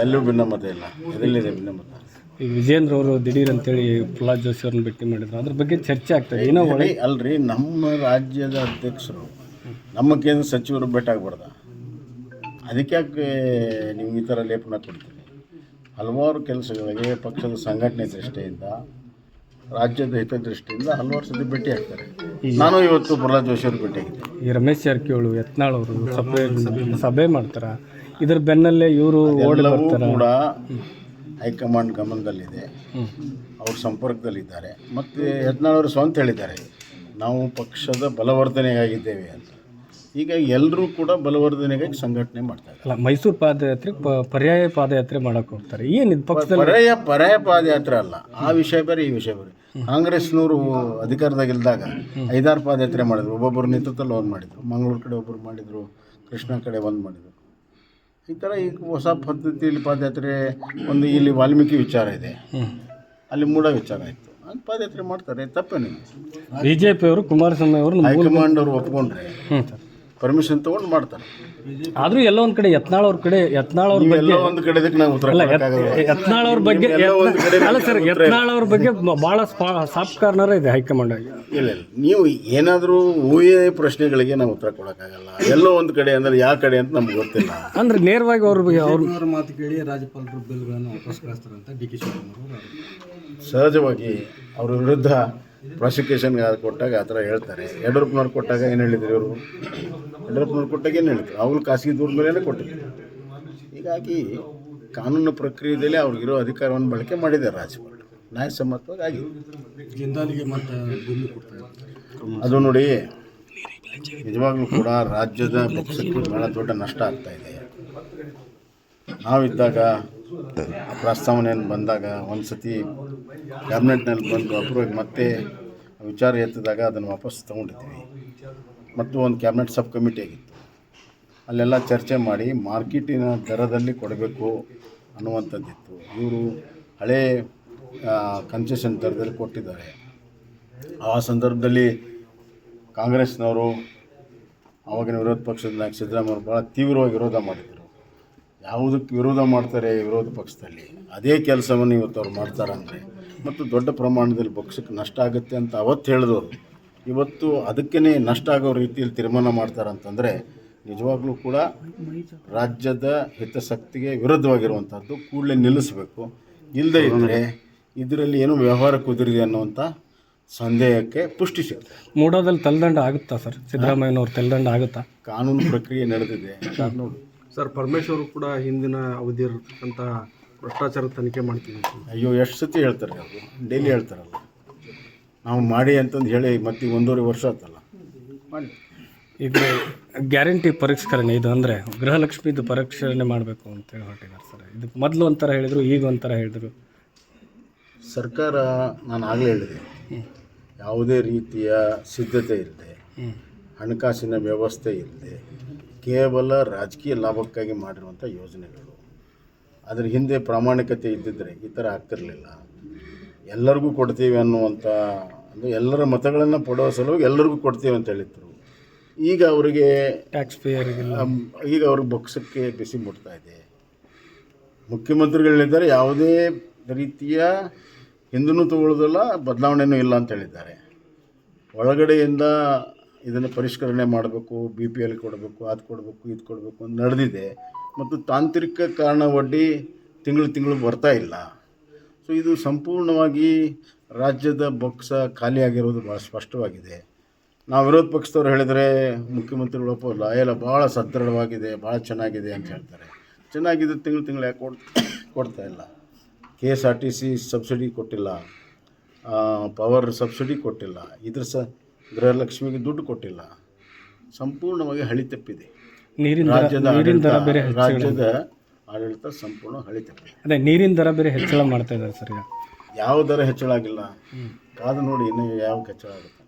ಎಲ್ಲೂ ಭಿನ್ನಮತ ಇಲ್ಲ. ಎದಲ್ಲಿದೆ ಭಿನ್ನಮತ? ಈಗ ವಿಜೇಂದ್ರ ಅವರು ದಿಢೀರ್ ಅಂತೇಳಿ ಪ್ರಹ್ಲಾದ್ ಜೋಶಿ ಅವ್ರನ್ನ ಭೇಟಿ ಮಾಡಿದ್ರು. ಅದ್ರ ಬಗ್ಗೆ ಚರ್ಚೆ ಆಗ್ತದೆ ಏನೋ ಒಳ್ಳೆ ಅಲ್ರಿ- ನಮ್ಮ ರಾಜ್ಯದ ಅಧ್ಯಕ್ಷರು ನಮ್ಮ ಕೇಂದ್ರ ಸಚಿವರು ಭೇಟಾಗ್ಬಾರ್ದ ಅದಕ್ಕೆ ಯಾಕೆ ನೀವು ಈ ಥರ ಲೇಪನ ಕೊಡ್ತೀರಿ? ಹಲವಾರು ಕೆಲಸಗಳಿಗೆ ಪಕ್ಷದ ಸಂಘಟನೆ ದೃಷ್ಟಿಯಿಂದ ರಾಜ್ಯದ ಹಿತದೃಷ್ಟಿಯಿಂದ ಹಲವಾರು ಸತಿ ಭೇಟಿ ಆಗ್ತಾರೆ. ನಾನು ಇವತ್ತು ಪ್ರಹ್ಲಾದ್ ಜೋಶಿ ಅವ್ರು ಭೇಟಿಯಾಗಿದ್ದೆ ಈ ರಮೇಶ್ ಜಾರಕಿಹೊಳಿ ಯತ್ನಾಳ್ ಅವರು ಸಭೆ ಸಭೆ ಮಾಡ್ತಾರ? ಇದ್ರ ಬೆನ್ನಲ್ಲೇ ಇವರು ಓಡಿ ಎಲ್ಲವೂ ಬರ್ತಾರ. ಕೂಡ ಹೈಕಮಾಂಡ್ ಗಮನದಲ್ಲಿದೆ. ಅವ್ರ ಸಂಪರ್ಕದಲ್ಲಿದ್ದಾರೆ. ಮತ್ತು ಯತ್ನಾಳವರು ಸ್ವಂತ ಹೇಳಿದ್ದಾರೆ. ನಾವು ಪಕ್ಷದ ಬಲವರ್ಧನೆಗಾಗಿದ್ದೇವೆ ಅಂತ. ಈಗ ಎಲ್ಲರೂ ಕೂಡ ಬಲವರ್ಧನೆಗಾಗಿ ಸಂಘಟನೆ ಮಾಡ್ತಾರೆ ಅಲ್ಲ ಮೈಸೂರು ಪಾದಯಾತ್ರೆ ಪ- ಪರ್ಯಾಯ ಪಾದಯಾತ್ರೆ ಮಾಡಕ್ಕೆ ಹೋಗ್ತಾರೆ. ಏನಿದು ಪಕ್ಷದಲ್ಲಿ? ಪರ್ಯಾಯ ಪರ್ಯಾಯ ಪಾದಯಾತ್ರೆ ಅಲ್ಲ. ಆ ವಿಷಯ ಬೇರೆ ಈ ವಿಷಯ ಬೇರೆ. ಕಾಂಗ್ರೆಸ್ನವರು ಅಧಿಕಾರದಾಗಿಲ್ದಾಗ ಐದಾರು ಪಾದಯಾತ್ರೆ ಮಾಡಿದ್ರು. ಒಬ್ಬೊಬ್ಬರು ನೇತೃತ್ವದಲ್ಲಿ ಒಂದು ಮಾಡಿದರು. ಮಂಗಳೂರು ಕಡೆ ಒಬ್ಬರು ಮಾಡಿದರು. ಕೃಷ್ಣ ಕಡೆ ಒಂದು ಮಾಡಿದರು. ಈ ಥರ ಈಗ ಹೊಸ ಪದ್ಧತಿಯಲ್ಲಿ ಪಾದಯಾತ್ರೆ ಒಂದು ಇಲ್ಲಿ ವಾಲ್ಮೀಕಿ ವಿಚಾರ ಇದೆ. ಅಲ್ಲಿ ಮೂಡ ವಿಚಾರ ಇತ್ತು. ಅಲ್ಲಿ ಪಾದಯಾತ್ರೆ ಮಾಡ್ತಾರೆ ತಪ್ಪೇನಿಲ್ಲ. ಜೆ ಅವರು ಕುಮಾರಸ್ವಾಮಿ ಅವರು ಹೈಕಮಾಂಡ್ ಅವರು ಒಪ್ಕೊಂಡ್ರೆ ಪರ್ಮಿಷನ್ ತಗೊಂಡು ಮಾಡ್ತಾರೆ. ಆದ್ರೂ ಎಲ್ಲೋ ಒಂದ್ ಕಡೆ ಯತ್ನಾಳ್ ಅವ್ರ ಕಡೆ ಯತ್ನಾಳ್ ಅವ್ರ ಬಗ್ಗೆ ಎಲ್ಲ ಒಂದು ಕಡೆದಕ್ಕೆ ನಾವು ಉತ್ತರ ಕೊಡಕ್ಕಾಗಲ್ಲ. ಯತ್ನಾಳ್ ಅವ್ರ ಬಗ್ಗೆ ಎಲ್ಲೋ ಒಂದು ಕಡೆ ಅಲ್ಲ ಸರ್ ಯತ್ನಾಳ್ ಅವ್ರ ಬಗ್ಗೆ ಬಹಳ ಸಾಫ್ಟ್ ಕಾರ್ನರ್ ಇದೆ ಹೈಕಮಾಂಡ್ ಆಗಿ ಇಲ್ಲ ಇಲ್ಲ. ನೀವು ಏನಾದರೂ ಊಹೆ ಪ್ರಶ್ನೆಗಳಿಗೆ ನಾವು ಉತ್ತರ ಕೊಡೋಕ್ಕಾಗಲ್ಲ ಎಲ್ಲೋ ಒಂದು ಕಡೆ ಅಂದರೆ ಯಾವ ಕಡೆ ಅಂತ ನಮ್ಗೆ ಗೊತ್ತಿಲ್ಲ. ಅಂದ್ರೆ ನೇರವಾಗಿ ಅವ್ರ ಬಗ್ಗೆ ಅವ್ರ ಅವರ ಮಾತು ಕೇಳಿ ರಾಜ್ಯಪಾಲರು ಬಿಲ್ಗಳನ್ನು ವಾಪಸ್ ಕಳಿಸ್ತಾರಂತ ಡಿ ಕೆ ಶಿವಕುಮಾರ್ ಅವರು ಸಹಜವಾಗಿ ಅವ್ರ ವಿರುದ್ಧ ಪ್ರಾಸಿಕ್ಯೂಷನ್ಗೆ ಕೊಟ್ಟಾಗ ಆ ಥರ ಹೇಳ್ತಾರೆ. ಯಡಿಯೂರಪ್ಪನವ್ರು ಕೊಟ್ಟಾಗ ಏನು ಹೇಳಿದ್ರು ಇವರು? ಯಡಿಯೂರಪ್ಪನವ್ರು ಕೊಟ್ಟಾಗ ಏನು ಹೇಳಿದ್ರು ಅವ್ರು ಖಾಸಗಿ ದೂರ ಮೇಲೆ ಕೊಟ್ಟಿದ್ರು. ಹೀಗಾಗಿ ಕಾನೂನು ಪ್ರಕ್ರಿಯೆಯಲ್ಲಿ ಅವ್ರಿಗಿರೋ ಅಧಿಕಾರವನ್ನು ಬಳಕೆ ಮಾಡಿದ್ದಾರೆ ರಾಜ್ಯಪಾಲರು. ನ್ಯಾಯಸಮ್ಮತವಾಗಿ ಆಗಿದೆ. ಜಿಂದಾಲಿಗೆ ಮತ್ತೆ ಅದು ನೋಡಿ ನಿಜವಾಗ್ಲೂ ಕೂಡ ರಾಜ್ಯದ ಪಕ್ಷಕ್ಕೆ ಬಹಳ ದೊಡ್ಡ ನಷ್ಟ ಆಗ್ತಾ ಇದೆ. ನಾವಿದ್ದಾಗ ಪ್ರಸ್ತಾವನೆಯನ್ನು ಬಂದಾಗ ಒಂದು ಸತಿ ಕ್ಯಾಬಿನೆಟ್ನಲ್ಲಿ ಬಂದು ಅಪ್ರೂವ್ ಮತ್ತೆ ವಿಚಾರ ಎತ್ತಿದಾಗ ಅದನ್ನು ವಾಪಸ್ ತೊಗೊಂಡಿದ್ವಿ ಮತ್ತು ಒಂದು ಕ್ಯಾಬಿನೆಟ್ ಸಬ್ ಕಮಿಟಿ ಆಗಿತ್ತು. ಅಲ್ಲೆಲ್ಲ ಚರ್ಚೆ ಮಾಡಿ ಮಾರ್ಕೆಟಿನ ದರದಲ್ಲಿ ಕೊಡಬೇಕು ಅನ್ನುವಂಥದ್ದಿತ್ತು. ಇವರು ಹಳೇ ಕನ್ಸೆಷನ್ ದರದಲ್ಲಿ ಕೊಟ್ಟಿದ್ದಾರೆ. ಆ ಸಂದರ್ಭದಲ್ಲಿ ಕಾಂಗ್ರೆಸ್ನವರು, ಆವಾಗಿನ ವಿರೋಧ ಪಕ್ಷದ ನಾಯಕ ಸಿದ್ದರಾಮಯ್ಯ ಭಾಳ ತೀವ್ರವಾಗಿ ವಿರೋಧ ಮಾಡಿದರು ಯಾವುದಕ್ಕೆ ವಿರೋಧ ಮಾಡ್ತಾರೆ ವಿರೋಧ ಪಕ್ಷದಲ್ಲಿ? ಅದೇ ಕೆಲಸವನ್ನು ಇವತ್ತು ಅವ್ರು ಮಾಡ್ತಾರಂದರೆ. ಮತ್ತು ದೊಡ್ಡ ಪ್ರಮಾಣದಲ್ಲಿ ಪಕ್ಷಕ್ಕೆ ನಷ್ಟ ಆಗುತ್ತೆ ಅಂತ ಅವತ್ತು ಹೇಳಿದವರು. ಇವತ್ತು ಅದಕ್ಕೇ ನಷ್ಟ ಆಗೋ ರೀತಿಯಲ್ಲಿ ತೀರ್ಮಾನ ಮಾಡ್ತಾರಂತಂದರೆ ನಿಜವಾಗ್ಲೂ ಕೂಡ ರಾಜ್ಯದ ಹಿತಾಸಕ್ತಿಗೆ ವಿರುದ್ಧವಾಗಿರುವಂಥದ್ದು ಕೂಡಲೇ ನಿಲ್ಲಿಸಬೇಕು. ಇಲ್ಲದೇ ಇದ್ದರೆ ಇದರಲ್ಲಿ ಏನು ವ್ಯವಹಾರ ಕುದುರಿದೆ ಅನ್ನುವಂಥ ಸಂದೇಹಕ್ಕೆ ಪುಷ್ಟಿ ಸಿಗುತ್ತೆ ಮೂಡೋದಲ್ಲಿ ತಲೆದಂಡ ಆಗುತ್ತಾ ಸರ್? ಸಿದ್ದರಾಮಯ್ಯನವ್ರ ತಲೆದಂಡ ಆಗುತ್ತಾ? ಕಾನೂನು ಪ್ರಕ್ರಿಯೆ ನಡೆದಿದೆ. ನೋಡಿ. ಸರ್ ಪರಮೇಶ್ವರ್ ಕೂಡ ಹಿಂದಿನ ಅವಧಿ ಇರತಕ್ಕಂಥ ಭ್ರಷ್ಟಾಚಾರ ತನಿಖೆ ಮಾಡ್ತೀವಿ. ಅಯ್ಯೋ ಎಷ್ಟು ಸತಿ ಹೇಳ್ತಾರೆ ಅವರು? ಡೈಲಿ ಹೇಳ್ತಾರಲ್ಲ. ನಾವು ಮಾಡಿ ಅಂತಂದು ಹೇಳಿ ಮತ್ತೆ ಒಂದೂವರೆ ವರ್ಷ ಆಯ್ತಲ್ಲ ಮಾಡಿ. ಇದು ಗ್ಯಾರಂಟಿ ಪರಿಷ್ಕರಣೆ ಇದು ಅಂದರೆ ಗೃಹಲಕ್ಷ್ಮಿದು ಪರಿಷ್ಕರಣೆ ಮಾಡಬೇಕು ಅಂತೇಳಿ ಹೊರಟಿದ್ದಾರೆ ಸರ್. ಇದು ಮೊದಲು ಒಂಥರ ಹೇಳಿದರು ಈಗ ಒಂಥರ ಹೇಳಿದರು. ಸರ್ಕಾರ ನಾನು ಆಗಲೇ ಹೇಳಿದೆ. ಯಾವುದೇ ರೀತಿಯ ಸಿದ್ಧತೆ ಇಲ್ಲದೆ ಹಣಕಾಸಿನ ವ್ಯವಸ್ಥೆ ಇಲ್ಲದೆ ಕೇವಲ ರಾಜಕೀಯ ಲಾಭಕ್ಕಾಗಿ ಮಾಡಿರುವಂಥ ಯೋಜನೆಗಳು. ಅದರ ಹಿಂದೆ ಪ್ರಾಮಾಣಿಕತೆ ಇದ್ದಿದ್ದರೆ ಈ ಥರ ಆಗ್ತಿರಲಿಲ್ಲ. ಎಲ್ಲರಿಗೂ ಕೊಡ್ತೀವಿ ಅನ್ನುವಂಥ ಅಂದರೆ ಎಲ್ಲರ ಮತಗಳನ್ನು ಪಡೋ ಸಲುವಾಗಿ ಎಲ್ಲರಿಗೂ ಕೊಡ್ತೀವಿ ಅಂತ ಹೇಳಿದ್ರು. ಈಗ ಅವರಿಗೆ ಟ್ಯಾಕ್ಸ್ ಪೇಯರಿಗೆಲ್ಲ ಈಗ ಅವ್ರಿಗೆ ಬೊಕ್ಸಕ್ಕೆ ಬಿಸಿ ಮುಟ್ತಾ ಇದೆ. ಮುಖ್ಯಮಂತ್ರಿಗಳಿದ್ದಾರೆ ಯಾವುದೇ ರೀತಿಯ ಹಿಂದೂ ತಗೊಳ್ಳೋದಿಲ್ಲ ಬದಲಾವಣೆನೂ ಇಲ್ಲ ಅಂತ ಹೇಳಿದ್ದಾರೆ. ಒಳಗಡೆಯಿಂದ ಇದನ್ನು ಪರಿಷ್ಕರಣೆ ಮಾಡಬೇಕು ಬಿ ಪಿ ಎಲ್ ಕೊಡಬೇಕು ಅದು ಕೊಡಬೇಕು ಇದು ಕೊಡಬೇಕು ಅಂತ ನಡೆದಿದೆ. ಮತ್ತು ತಾಂತ್ರಿಕ ಕಾರಣ ಒಡ್ಡಿ ತಿಂಗಳು ತಿಂಗಳು ಬರ್ತಾ ಇಲ್ಲ. ಸೊ ಇದು ಸಂಪೂರ್ಣವಾಗಿ ರಾಜ್ಯದ ಬೊಕ್ಸ ಖಾಲಿಯಾಗಿರೋದು ಭಾಳ ಸ್ಪಷ್ಟವಾಗಿದೆ. ನಾವು ವಿರೋಧ ಪಕ್ಷದವ್ರು ಹೇಳಿದರೆ ಮುಖ್ಯಮಂತ್ರಿಗಳು ಒಪ್ಪ ಎಲ್ಲ ಭಾಳ ಸದೃಢವಾಗಿದೆ ಭಾಳ ಚೆನ್ನಾಗಿದೆ ಅಂತ ಹೇಳ್ತಾರೆ. ಚೆನ್ನಾಗಿದೆ ತಿಂಗಳು ತಿಂಗಳು ಯಾಕೆ ಕೊಡ್ ಕೊಡ್ತಾ ಇಲ್ಲ. K S R T C subsidy ಕೊಟ್ಟಿಲ್ಲ. ಪವರ್ ಸಬ್ಸಿಡಿ ಕೊಟ್ಟಿಲ್ಲ. ಇದ್ರ ಸ ಗೃಹಲಕ್ಷ್ಮಿಗೆ ದುಡ್ಡು ಕೊಟ್ಟಿಲ್ಲ. ಸಂಪೂರ್ಣವಾಗಿ ಹಳಿ ತಪ್ಪಿದೆ. ರಾಜ್ಯದ ರಾಜ್ಯದ ಆಡಳಿತ ಸಂಪೂರ್ಣ ಹಳಿ ಅದೇ ನೀರಿನ ದರ ಬೇರೆ ಹೆಚ್ಚಳ ಮಾಡ್ತಾ ಇದ್ದಾರೆ ಸರ್ ಈಗ. ಯಾವ ದರ ಹೆಚ್ಚಳ ಆಗಿಲ್ಲ. ಕಾದು ನೋಡಿ ಇನ್ನೂ ಯಾವ ಹೆಚ್ಚಳ ಆಗುತ್ತೆ